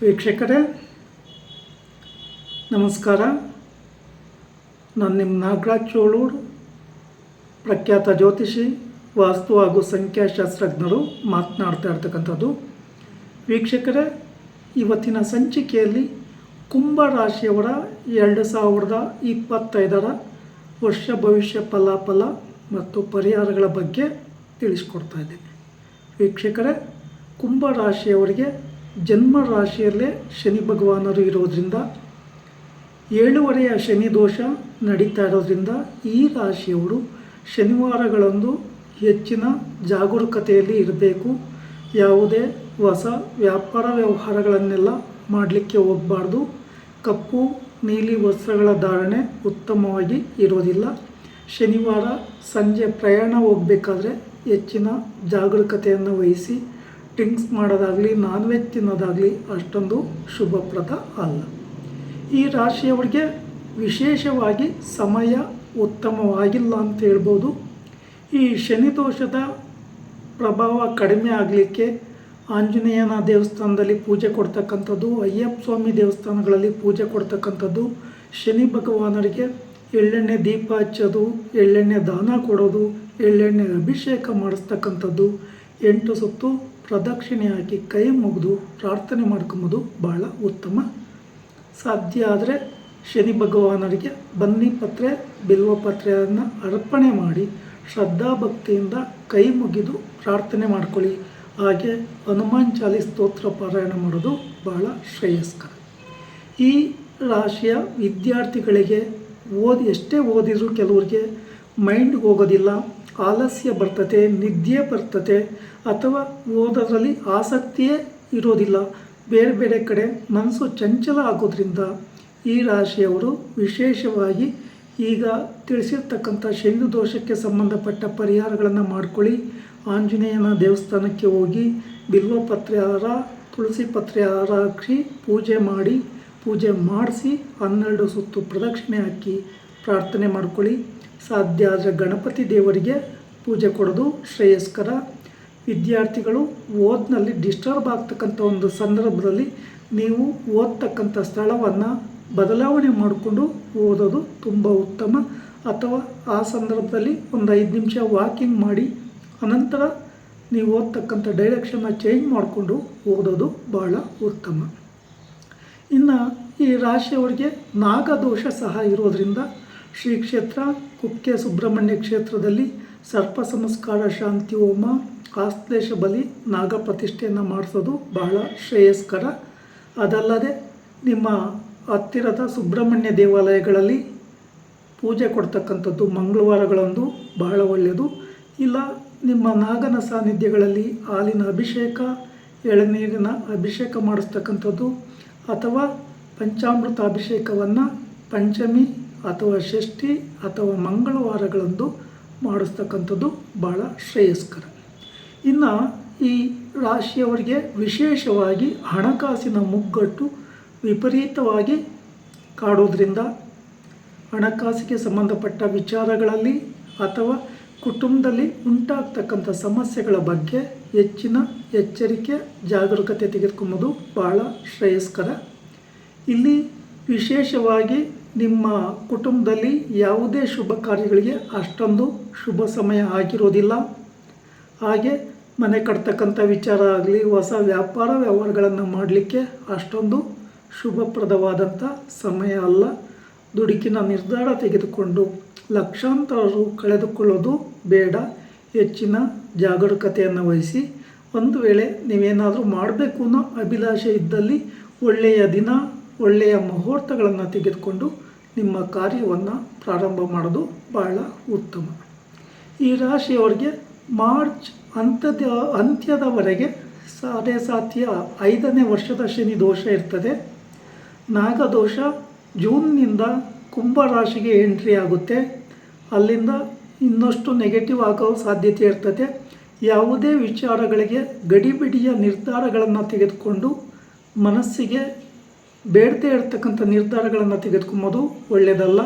ವೀಕ್ಷಕರೇ, ನಮಸ್ಕಾರ. ನಾನು ನಿಮ್ಮ ನಾಗರಾಜ್ ಚೋಳೂರು, ಪ್ರಖ್ಯಾತ ಜ್ಯೋತಿಷಿ, ವಾಸ್ತು ಹಾಗೂ ಸಂಖ್ಯಾಶಾಸ್ತ್ರಜ್ಞರು ಮಾತನಾಡ್ತಾ ಇರ್ತಕ್ಕಂಥದ್ದು. ವೀಕ್ಷಕರೇ, ಇವತ್ತಿನ ಸಂಚಿಕೆಯಲ್ಲಿ ಕುಂಭ ರಾಶಿಯವರ ಎರಡು ಸಾವಿರದ ಇಪ್ಪತ್ತೈದರ ವರ್ಷ ಭವಿಷ್ಯ ಫಲಾಫಲ ಮತ್ತು ಪರಿಹಾರಗಳ ಬಗ್ಗೆ ತಿಳಿಸ್ಕೊಡ್ತಾ ಇದ್ದೇನೆ. ವೀಕ್ಷಕರೇ ಕುಂಭ ರಾಶಿಯವರಿಗೆ ಜನ್ಮ ರಾಶಿಯಲ್ಲೇ ಶನಿ ಭಗವಾನರು ಇರೋದ್ರಿಂದ ಏಳುವರೆಯ ಶನಿ ದೋಷ ನಡೀತಾ ಇರೋದ್ರಿಂದ ಈ ರಾಶಿಯವರು ಶನಿವಾರಗಳಂದು ಹೆಚ್ಚಿನ ಜಾಗರೂಕತೆಯಲ್ಲಿ ಇರಬೇಕು. ಯಾವುದೇ ಹೊಸ ವ್ಯಾಪಾರ ವ್ಯವಹಾರಗಳನ್ನೆಲ್ಲ ಮಾಡಲಿಕ್ಕೆ ಹೋಗಬಾರ್ದು. ಕಪ್ಪು, ನೀಲಿ ವಸ್ತ್ರಗಳ ಧಾರಣೆ ಉತ್ತಮವಾಗಿ ಇರೋದಿಲ್ಲ. ಶನಿವಾರ ಸಂಜೆ ಪ್ರಯಾಣ ಹೋಗಬೇಕಾದ್ರೆ ಹೆಚ್ಚಿನ ಜಾಗರೂಕತೆಯನ್ನು ವಹಿಸಿ ಡ್ರಿಂಕ್ಸ್ ಮಾಡೋದಾಗಲಿ ನಾನ್ ವೆಜ್ ತಿನ್ನೋದಾಗಲಿ ಅಷ್ಟೊಂದು ಶುಭಪ್ರದ ಅಲ್ಲ. ಈ ರಾಶಿಯವರಿಗೆ ವಿಶೇಷವಾಗಿ ಸಮಯ ಉತ್ತಮವಾಗಿಲ್ಲ ಅಂತ ಹೇಳ್ಬೋದು. ಈ ಶನಿ ದೋಷದ ಪ್ರಭಾವ ಕಡಿಮೆ ಆಗಲಿಕ್ಕೆ ಆಂಜನೇಯನ ದೇವಸ್ಥಾನದಲ್ಲಿ ಪೂಜೆ ಕೊಡ್ತಕ್ಕಂಥದ್ದು, ಅಯ್ಯಪ್ಪ ಸ್ವಾಮಿ ದೇವಸ್ಥಾನಗಳಲ್ಲಿ ಪೂಜೆ ಕೊಡ್ತಕ್ಕಂಥದ್ದು, ಶನಿ ಭಗವಾನರಿಗೆ ಎಳ್ಳೆಣ್ಣೆ ದೀಪ ಹಚ್ಚೋದು, ಎಳ್ಳೆಣ್ಣೆ ದಾನ ಕೊಡೋದು, ಎಳ್ಳೆಣ್ಣೆ ಅಭಿಷೇಕ ಮಾಡಿಸ್ತಕ್ಕಂಥದ್ದು ಎಂಟು ಸುತ್ತು ಪ್ರದಕ್ಷಿಣೆ ಹಾಕಿ ಕೈ ಮುಗಿದು ಪ್ರಾರ್ಥನೆ ಮಾಡ್ಕೊಂಬೋದು ಭಾಳ ಉತ್ತಮ. ಸಾಧ್ಯ ಆದರೆ ಶನಿ ಭಗವಾನರಿಗೆ ಬನ್ನಿ ಪತ್ರೆ, ಬಿಲ್ವ ಪತ್ರೆಯನ್ನು ಅರ್ಪಣೆ ಮಾಡಿ ಶ್ರದ್ಧಾಭಕ್ತಿಯಿಂದ ಕೈ ಮುಗಿದು ಪ್ರಾರ್ಥನೆ ಮಾಡ್ಕೊಳ್ಳಿ. ಹಾಗೆ ಹನುಮಾನ್ ಚಾಲಿ ಸ್ತೋತ್ರ ಪಾರಾಯಣ ಮಾಡೋದು ಬಹಳ ಶ್ರೇಯಸ್ಕರ. ಈ ರಾಶಿಯ ವಿದ್ಯಾರ್ಥಿಗಳಿಗೆ ಓದಿ ಎಷ್ಟೇ ಓದಿದರೂ ಕೆಲವ್ರಿಗೆ ಮೈಂಡ್ ಹೋಗೋದಿಲ್ಲ, ಆಲಸ್ಯ ಬರ್ತತೆ, ನಿದ್ದೆ ಬರ್ತತೆ ಅಥವಾ ಓದೋದ್ರಲ್ಲಿ ಆಸಕ್ತಿಯೇ ಇರೋದಿಲ್ಲ. ಬೇರೆ ಬೇರೆ ಕಡೆ ಮನಸ್ಸು ಚಂಚಲ ಆಗೋದ್ರಿಂದ ಈ ರಾಶಿಯವರು ವಿಶೇಷವಾಗಿ ಈಗ ತಿಳಿಸಿರ್ತಕ್ಕಂಥ ಶನಿ ದೋಷಕ್ಕೆ ಸಂಬಂಧಪಟ್ಟ ಪರಿಹಾರಗಳನ್ನು ಮಾಡ್ಕೊಳ್ಳಿ. ಆಂಜನೇಯನ ದೇವಸ್ಥಾನಕ್ಕೆ ಹೋಗಿ ಬಿಲ್ವ ಪತ್ರೆಹಾರ ತುಳಸಿ ಪತ್ರೆಹಾರ ಹಾಕಿ ಪೂಜೆ ಮಾಡಿ, ಪೂಜೆ ಮಾಡಿಸಿ ಹನ್ನೆರಡು ಸುತ್ತು ಪ್ರದಕ್ಷಿಣೆ ಹಾಕಿ ಪ್ರಾರ್ಥನೆ ಮಾಡ್ಕೊಳ್ಳಿ. ಸಾಧ್ಯ ಆದರೆ ಗಣಪತಿ ದೇವರಿಗೆ ಪೂಜೆ ಕೊಡೋದು ಶ್ರೇಯಸ್ಕರ. ವಿದ್ಯಾರ್ಥಿಗಳು ಓದ್ನಲ್ಲಿ ಡಿಸ್ಟರ್ಬ್ ಆಗ್ತಕ್ಕಂಥ ಒಂದು ಸಂದರ್ಭದಲ್ಲಿ ನೀವು ಓದ್ತಕ್ಕಂಥ ಸ್ಥಳವನ್ನು ಬದಲಾವಣೆ ಮಾಡಿಕೊಂಡು ಓದೋದು ತುಂಬ ಉತ್ತಮ. ಅಥವಾ ಆ ಸಂದರ್ಭದಲ್ಲಿ ಒಂದು ಐದು ನಿಮಿಷ ವಾಕಿಂಗ್ ಮಾಡಿ, ಅನಂತರ ನೀವು ಓದ್ತಕ್ಕಂಥ ಡೈರೆಕ್ಷನ್ನ ಚೇಂಜ್ ಮಾಡಿಕೊಂಡು ಓದೋದು ಭಾಳ ಉತ್ತಮ. ಇನ್ನು ಈ ರಾಶಿಯವರಿಗೆ ನಾಗದೋಷ ಸಹ ಇರೋದರಿಂದ ಶ್ರೀ ಕ್ಷೇತ್ರ ಕುಕ್ಕೆ ಸುಬ್ರಹ್ಮಣ್ಯ ಕ್ಷೇತ್ರದಲ್ಲಿ ಸರ್ಪ ಸಂಸ್ಕಾರ ಶಾಂತಿ ಹೋಮ ಆಶ್ಲೇಷ ಬಲಿ ನಾಗ ಪ್ರತಿಷ್ಠೆಯನ್ನು ಮಾಡಿಸೋದು ಬಹಳ ಶ್ರೇಯಸ್ಕರ. ಅದಲ್ಲದೆ ನಿಮ್ಮ ಹತ್ತಿರದ ಸುಬ್ರಹ್ಮಣ್ಯ ದೇವಾಲಯಗಳಲ್ಲಿ ಪೂಜೆ ಕೊಡ್ತಕ್ಕಂಥದ್ದು ಮಂಗಳವಾರಗಳಂದು ಬಹಳ ಒಳ್ಳೆಯದು. ಇಲ್ಲ, ನಿಮ್ಮ ನಾಗನ ಸಾನ್ನಿಧ್ಯಗಳಲ್ಲಿ ಹಾಲಿನ ಅಭಿಷೇಕ, ಎಳನೀರಿನ ಅಭಿಷೇಕ ಮಾಡಿಸ್ತಕ್ಕಂಥದ್ದು ಅಥವಾ ಪಂಚಾಮೃತ ಅಭಿಷೇಕವನ್ನು ಪಂಚಮಿ ಅಥವಾ ಷಷ್ಠಿ ಅಥವಾ ಮಂಗಳವಾರಗಳಂದು ಮಾಡಿಸ್ತಕ್ಕಂಥದ್ದು ಭಾಳ ಶ್ರೇಯಸ್ಕರ. ಇನ್ನು ಈ ರಾಶಿಯವರಿಗೆ ವಿಶೇಷವಾಗಿ ಹಣಕಾಸಿನ ಮುಗ್ಗಟ್ಟು ವಿಪರೀತವಾಗಿ ಕಾಡೋದ್ರಿಂದ ಹಣಕಾಸಿಗೆ ಸಂಬಂಧಪಟ್ಟ ವಿಚಾರಗಳಲ್ಲಿ ಅಥವಾ ಕುಟುಂಬದಲ್ಲಿ ಉಂಟಾಗ್ತಕ್ಕಂಥ ಸಮಸ್ಯೆಗಳ ಬಗ್ಗೆ ಹೆಚ್ಚಿನ ಎಚ್ಚರಿಕೆ, ಜಾಗರೂಕತೆ ತೆಗೆದುಕೊಂಬೋದು ಭಾಳ ಶ್ರೇಯಸ್ಕರ. ಇಲ್ಲಿ ವಿಶೇಷವಾಗಿ ನಿಮ್ಮ ಕುಟುಂಬದಲ್ಲಿ ಯಾವುದೇ ಶುಭ ಕಾರ್ಯಗಳಿಗೆ ಅಷ್ಟೊಂದು ಶುಭ ಸಮಯ ಆಗಿರೋದಿಲ್ಲ. ಹಾಗೆ ಮನೆ ಕಟ್ತಕ್ಕಂಥ ವಿಚಾರ ಆಗಲಿ, ಹೊಸ ವ್ಯಾಪಾರ ವ್ಯವಹಾರಗಳನ್ನು ಮಾಡಲಿಕ್ಕೆ ಅಷ್ಟೊಂದು ಶುಭಪ್ರದವಾದಂಥ ಸಮಯ ಅಲ್ಲ. ದುಡುಕಿನ ನಿರ್ಧಾರ ತೆಗೆದುಕೊಂಡು ಲಕ್ಷಾಂತರ ಕಳೆದುಕೊಳ್ಳೋದು ಬೇಡ. ಹೆಚ್ಚಿನ ಜಾಗರೂಕತೆಯನ್ನು ವಹಿಸಿ ಒಂದು ವೇಳೆ ನೀವೇನಾದರೂ ಮಾಡಬೇಕು ಅನ್ನೋ ಅಭಿಲಾಷೆ ಇದ್ದಲ್ಲಿ ಒಳ್ಳೆಯ ದಿನ, ಒಳ್ಳೆಯ ಮುಹೂರ್ತಗಳನ್ನು ತೆಗೆದುಕೊಂಡು ನಿಮ್ಮ ಕಾರ್ಯವನ್ನು ಪ್ರಾರಂಭ ಮಾಡೋದು ಬಹಳ ಉತ್ತಮ. ಈ ರಾಶಿಯವರಿಗೆ ಮಾರ್ಚ್ ಅಂತ್ಯದ, ಅಂತ್ಯದವರೆಗೆ ಸಾಧ್ಯ ಸಾಧ್ಯ ಐದನೇ ವರ್ಷದ ಶನಿ ದೋಷ ಇರ್ತದೆ. ನಾಗದೋಷ ಜೂನ್ನಿಂದ ಕುಂಭ ರಾಶಿಗೆ ಎಂಟ್ರಿ ಆಗುತ್ತೆ. ಅಲ್ಲಿಂದ ಇನ್ನಷ್ಟು ನೆಗೆಟಿವ್ ಆಗೋ ಸಾಧ್ಯತೆ ಇರ್ತದೆ. ಯಾವುದೇ ವಿಚಾರಗಳಿಗೆ ಗಡಿಬಿಡಿಯ ನಿರ್ಧಾರಗಳನ್ನು ತೆಗೆದುಕೊಂಡು ಮನಸ್ಸಿಗೆ ಬೇಡದೇ ಇರ್ತಕ್ಕಂಥ ನಿರ್ಧಾರಗಳನ್ನು ತೆಗೆದುಕೊಂಬೋದು ಒಳ್ಳೆಯದಲ್ಲ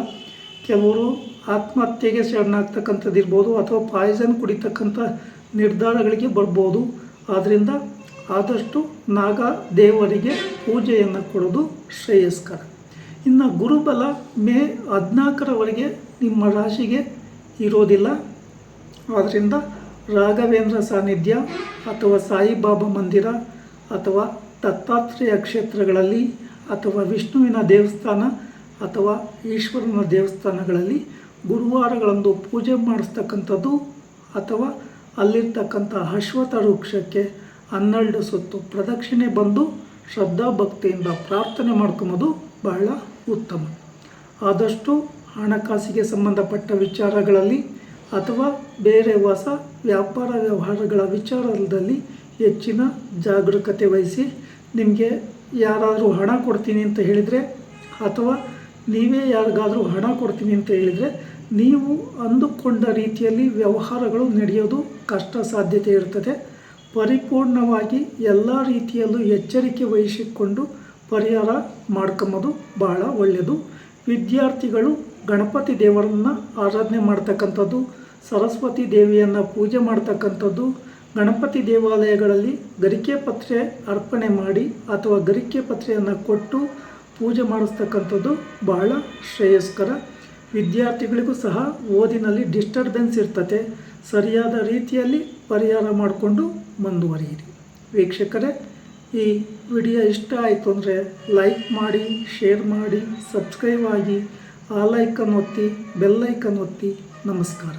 ಕೆಲವರು ಆತ್ಮಹತ್ಯೆಗೆ ಶರಣಾಗ್ತಕ್ಕಂಥದ್ದು ಇರ್ಬೋದು ಅಥವಾ ಪಾಯ್ಸನ್ ಕುಡಿತಕ್ಕಂಥ ನಿರ್ಧಾರಗಳಿಗೆ ಬರ್ಬೋದು. ಆದ್ದರಿಂದ ಆದಷ್ಟು ನಾಗ ದೇವರಿಗೆ ಪೂಜೆಯನ್ನು ಕೊಡೋದು ಶ್ರೇಯಸ್ಕರ. ಇನ್ನು ಗುರುಬಲ ಮೇ ಹದಿನಾಲ್ಕರವರೆಗೆ ನಿಮ್ಮ ರಾಶಿಗೆ ಇರೋದಿಲ್ಲ. ಆದ್ದರಿಂದ ರಾಘವೇಂದ್ರ ಸಾನ್ನಿಧ್ಯ ಅಥವಾ ಸಾಯಿಬಾಬಾ ಮಂದಿರ ಅಥವಾ ದತ್ತಾತ್ರೇಯ ಕ್ಷೇತ್ರಗಳಲ್ಲಿ ಅಥವಾ ವಿಷ್ಣುವಿನ ದೇವಸ್ಥಾನ ಅಥವಾ ಈಶ್ವರನ ದೇವಸ್ಥಾನಗಳಲ್ಲಿ ಗುರುವಾರಗಳಂದು ಪೂಜೆ ಮಾಡಿಸ್ತಕ್ಕಂಥದ್ದು ಅಥವಾ ಅಲ್ಲಿರ್ತಕ್ಕಂಥ ಅಶ್ವಥ ವೃಕ್ಷಕ್ಕೆ ಹನ್ನೆರಡು ಸುತ್ತು ಪ್ರದಕ್ಷಿಣೆ ಬಂದು ಶ್ರದ್ಧಾ ಭಕ್ತಿಯಿಂದ ಪ್ರಾರ್ಥನೆ ಮಾಡ್ಕೊಬೋದು ಬಹಳ ಉತ್ತಮ. ಆದಷ್ಟು ಹಣಕಾಸಿಗೆ ಸಂಬಂಧಪಟ್ಟ ವಿಚಾರಗಳಲ್ಲಿ ಅಥವಾ ಬೇರೆ ಹೊಸ ವ್ಯಾಪಾರ ವ್ಯವಹಾರಗಳ ವಿಚಾರದಲ್ಲಿ ಹೆಚ್ಚಿನ ಜಾಗರೂಕತೆ ವಹಿಸಿ ನಿಮಗೆ ಯಾರಾದರೂ ಹಣ ಕೊಡ್ತೀನಿ ಅಂತ ಹೇಳಿದರೆ, ಅಥವಾ ನೀವೇ ಯಾರಿಗಾದರೂ ಹಣ ಕೊಡ್ತೀನಿ ಅಂತ ಹೇಳಿದರೆ, ನೀವು ಅಂದುಕೊಂಡ ರೀತಿಯಲ್ಲಿ ವ್ಯವಹಾರಗಳು ನಡೆಯೋದು ಕಷ್ಟ ಸಾಧ್ಯತೆ ಇರ್ತದೆ. ಪರಿಪೂರ್ಣವಾಗಿ ಎಲ್ಲ ರೀತಿಯಲ್ಲೂ ಎಚ್ಚರಿಕೆ ವಹಿಸಿಕೊಂಡು ಪರಿಹಾರ ಮಾಡ್ಕೊಂಬೋದು ಬಹಳ ಒಳ್ಳೆಯದು. ವಿದ್ಯಾರ್ಥಿಗಳು ಗಣಪತಿ ದೇವರನ್ನು ಆರಾಧನೆ ಮಾಡ್ತಕ್ಕಂಥದ್ದು, ಸರಸ್ವತಿ ದೇವಿಯನ್ನು ಪೂಜೆ ಮಾಡ್ತಕ್ಕಂಥದ್ದು ಗಣಪತಿ ದೇವಾಲಯಗಳಲ್ಲಿ ಗರಿಕೆ ಪತ್ರೆ ಅರ್ಪಣೆ ಮಾಡಿ ಅಥವಾ ಗರಿಕೆ ಪತ್ರೆಯನ್ನು ಕೊಟ್ಟು ಪೂಜೆ ಮಾಡಿಸ್ತಕ್ಕಂಥದ್ದು ಬಹಳ ಶ್ರೇಯಸ್ಕರ. ವಿದ್ಯಾರ್ಥಿಗಳಿಗೂ ಸಹ ಓದಿನಲ್ಲಿ ಡಿಸ್ಟರ್ಬೆನ್ಸ್ ಇರ್ತದೆ ಸರಿಯಾದ ರೀತಿಯಲ್ಲಿ ಪರಿಹಾರ ಮಾಡಿಕೊಂಡು ಮುಂದುವರಿಯಿರಿ. ವೀಕ್ಷಕರೇ, ಈ ವಿಡಿಯೋ ಇಷ್ಟ ಆಯಿತು ಅಂದರೆ ಲೈಕ್ ಮಾಡಿ, ಶೇರ್ ಮಾಡಿ, ಸಬ್ಸ್ಕ್ರೈಬ್ ಆಗಿ, ಆ ಐಕನ್ ಒತ್ತಿ ಬೆಲ್ಲೈಕನ್ ಒತ್ತಿ, ನಮಸ್ಕಾರ.